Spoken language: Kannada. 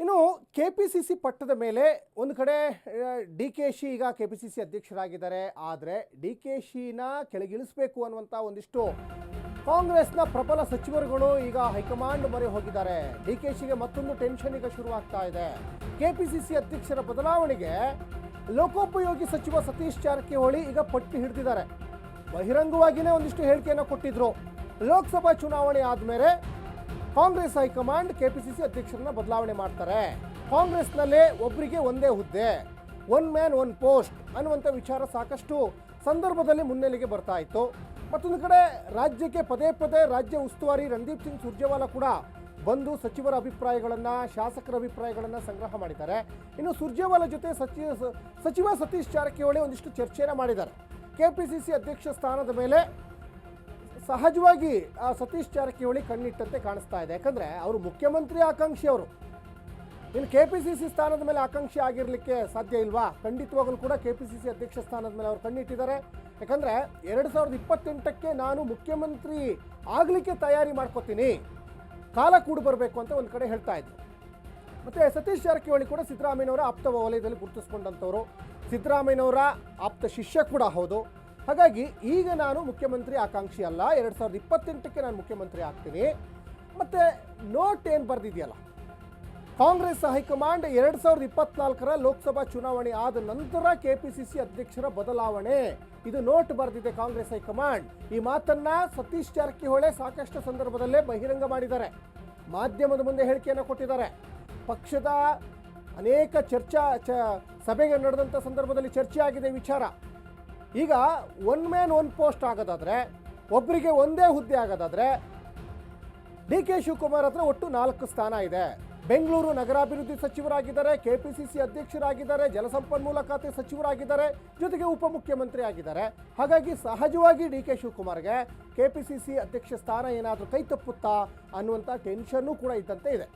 ಇನ್ನು ಕೆ ಪಿ ಸಿ ಸಿ ಪಟ್ಟದ ಮೇಲೆ ಒಂದು ಕಡೆ ಡಿ ಕೆ ಶಿ ಈಗ ಕೆ ಪಿ ಸಿ ಸಿ ಅಧ್ಯಕ್ಷರಾಗಿದ್ದಾರೆ. ಆದರೆ ಡಿ ಕೆ ಶಿನ ಕೆಳಗಿಳಿಸಬೇಕು ಅನ್ನುವಂಥ ಒಂದಿಷ್ಟು ಕಾಂಗ್ರೆಸ್ನ ಪ್ರಬಲ ಸಚಿವರುಗಳು ಈಗ ಹೈಕಮಾಂಡ್ ಮೊರೆ ಹೋಗಿದ್ದಾರೆ. ಡಿ ಕೆ ಶಿಗೆ ಮತ್ತೊಂದು ಟೆನ್ಷನ್ ಈಗ ಶುರುವಾಗ್ತಾ ಇದೆ. ಕೆ ಪಿ ಸಿ ಸಿ ಅಧ್ಯಕ್ಷರ ಬದಲಾವಣೆಗೆ ಲೋಕೋಪಯೋಗಿ ಸಚಿವ ಸತೀಶ್ ಜಾರಕಿಹೊಳಿ ಈಗ ಪಟ್ಟಿ ಹಿಡಿದಿದ್ದಾರೆ. ಬಹಿರಂಗವಾಗಿಯೇ ಒಂದಿಷ್ಟು ಹೇಳಿಕೆಯನ್ನು ಕೊಟ್ಟಿದ್ರು. ಲೋಕಸಭಾ ಚುನಾವಣೆ ಆದಮೇಲೆ ಕಾಂಗ್ರೆಸ್ ಹೈಕಮಾಂಡ್ ಕೆಪಿಸಿಸಿ ಅಧ್ಯಕ್ಷರನ್ನ ಬದಲಾವಣೆ ಮಾಡ್ತಾರೆ. ಕಾಂಗ್ರೆಸ್ನಲ್ಲೇ ಒಬ್ಬರಿಗೆ ಒಂದೇ ಹುದ್ದೆ, ಒನ್ ಮ್ಯಾನ್, ಒನ್ ಪೋಸ್ಟ್ ಅನ್ನುವಂಥ ವಿಚಾರ ಸಾಕಷ್ಟು ಸಂದರ್ಭದಲ್ಲಿ ಮುನ್ನೆಲೆಗೆ ಬರ್ತಾ ಇತ್ತು. ಮತ್ತೊಂದು ಕಡೆ ರಾಜ್ಯಕ್ಕೆ ಪದೇ ಪದೇ ರಾಜ್ಯ ಉಸ್ತುವಾರಿ ರಣದೀಪ್ ಸಿಂಗ್ ಸುರ್ಜೇವಾಲ ಕೂಡ ಬಂದು ಸಚಿವರ ಅಭಿಪ್ರಾಯಗಳನ್ನು, ಶಾಸಕರ ಅಭಿಪ್ರಾಯಗಳನ್ನು ಸಂಗ್ರಹ ಮಾಡಿದ್ದಾರೆ. ಇನ್ನು ಸುರ್ಜೇವಾಲ ಜೊತೆ ಸಚಿವ ಸಚಿವ ಸತೀಶ್ ಜಾರಕಿಹೊಳಿ ಒಂದಿಷ್ಟು ಚರ್ಚೆಯನ್ನು ಮಾಡಿದ್ದಾರೆ. ಕೆಪಿಸಿಸಿ ಅಧ್ಯಕ್ಷ ಸ್ಥಾನದ ಮೇಲೆ ಸಹಜವಾಗಿ ಆ ಸತೀಶ್ ಜಾರಕಿಹೊಳಿ ಕಣ್ಣಿಟ್ಟಂತೆ ಕಾಣಿಸ್ತಾ ಇದೆ. ಯಾಕಂದ್ರೆ ಅವರು ಮುಖ್ಯಮಂತ್ರಿ ಆಕಾಂಕ್ಷಿ ಅವರು. ಇನ್ನು ಕೆ ಪಿ ಸಿ ಸಿ ಸ್ಥಾನದ ಮೇಲೆ ಆಕಾಂಕ್ಷಿ ಆಗಿರಲಿಕ್ಕೆ ಸಾಧ್ಯ ಇಲ್ವಾ? ಖಂಡಿತವಾಗಲೂ ಕೂಡ ಕೆ ಪಿ ಸಿ ಸಿ ಅಧ್ಯಕ್ಷ ಸ್ಥಾನದ ಮೇಲೆ ಅವರು ಕಣ್ಣಿಟ್ಟಿದ್ದಾರೆ. ಯಾಕಂದ್ರೆ ಎರಡು ಸಾವಿರದ ಇಪ್ಪತ್ತೆಂಟಕ್ಕೆ ನಾನು ಮುಖ್ಯಮಂತ್ರಿ ಆಗಲಿಕ್ಕೆ ತಯಾರಿ ಮಾಡ್ಕೋತೀನಿ. ಕಾಲ ಕೂಡ ಬರಬೇಕು ಅಂತ ಒಂದು ಕಡೆ ಹೇಳ್ತಾ ಇದ್ರು. ಮತ್ತೆ ಸತೀಶ್ ಜಾರಕಿಹೊಳಿ ಕೂಡ ಸಿದ್ದರಾಮಯ್ಯನವರ ಆಪ್ತ ವಲಯದಲ್ಲಿ ಗುರುತಿಸ್ಕೊಂಡಂಥವ್ರು. ಸಿದ್ದರಾಮಯ್ಯನವರ ಆಪ್ತ ಶಿಷ್ಯ ಕೂಡ ಹೌದು. ಹಾಗಾಗಿ ಈಗ ನಾನು ಮುಖ್ಯಮಂತ್ರಿ ಆಕಾಂಕ್ಷಿ ಅಲ್ಲ. ಎರಡು ಸಾವಿರದ ಇಪ್ಪತ್ತೆಂಟಕ್ಕೆ ನಾನು ಮುಖ್ಯಮಂತ್ರಿ ಆಗ್ತೀನಿ. ಮತ್ತು ನೋಟ್ ಏನು ಬರೆದಿದೆಯಲ್ಲ? ಕಾಂಗ್ರೆಸ್ ಹೈಕಮಾಂಡ್ ಎರಡು ಸಾವಿರದ ಇಪ್ಪತ್ನಾಲ್ಕರ ಲೋಕಸಭಾ ಚುನಾವಣೆ ಆದ ನಂತರ ಕೆ ಪಿ ಸಿ ಸಿ ಅಧ್ಯಕ್ಷರ ಬದಲಾವಣೆ. ಇದು ನೋಟ್ ಬರೆದಿದೆ ಕಾಂಗ್ರೆಸ್ ಹೈಕಮಾಂಡ್. ಈ ಮಾತನ್ನ ಸತೀಶ್ ಜಾರಕಿಹೊಳಿ ಸಾಕಷ್ಟು ಸಂದರ್ಭದಲ್ಲೇ ಬಹಿರಂಗ ಮಾಡಿದ್ದಾರೆ. ಮಾಧ್ಯಮದ ಮುಂದೆ ಹೇಳಿಕೆಯನ್ನು ಕೊಟ್ಟಿದ್ದಾರೆ. ಪಕ್ಷದ ಅನೇಕ ಚರ್ಚಾ ಚ ಸಭೆಗೆ ನಡೆದಂಥ ಸಂದರ್ಭದಲ್ಲಿ ಚರ್ಚೆ ಆಗಿದೆ ವಿಚಾರ. ಈಗ ಒನ್ ಮ್ಯಾನ್ ಒನ್ ಪೋಸ್ಟ್ ಆಗೋದಾದರೆ ಒಬ್ಬರಿಗೆ ಒಂದೇ ಹುದ್ದೆ ಆಗೋದಾದರೆ, ಡಿ ಕೆ ಶಿವಕುಮಾರ್ ಹತ್ರ ಒಟ್ಟು ನಾಲ್ಕು ಸ್ಥಾನ ಇದೆ. ಬೆಂಗಳೂರು ನಗರಾಭಿವೃದ್ಧಿ ಸಚಿವರಾಗಿದ್ದಾರೆ, ಕೆ ಪಿ ಸಿ ಸಿ ಅಧ್ಯಕ್ಷರಾಗಿದ್ದಾರೆ, ಜಲಸಂಪನ್ಮೂಲ ಖಾತೆ ಸಚಿವರಾಗಿದ್ದಾರೆ, ಜೊತೆಗೆ ಉಪಮುಖ್ಯಮಂತ್ರಿ ಆಗಿದ್ದಾರೆ. ಹಾಗಾಗಿ ಸಹಜವಾಗಿ ಡಿ ಕೆ ಶಿವಕುಮಾರ್ಗೆ ಕೆ ಪಿ ಸಿ ಸಿ ಅಧ್ಯಕ್ಷ ಸ್ಥಾನ ಏನಾದರೂ ಕೈ ತಪ್ಪುತ್ತಾ ಅನ್ನುವಂಥ ಟೆನ್ಷನ್ನು ಕೂಡ ಇದ್ದಂತೆ ಇದೆ.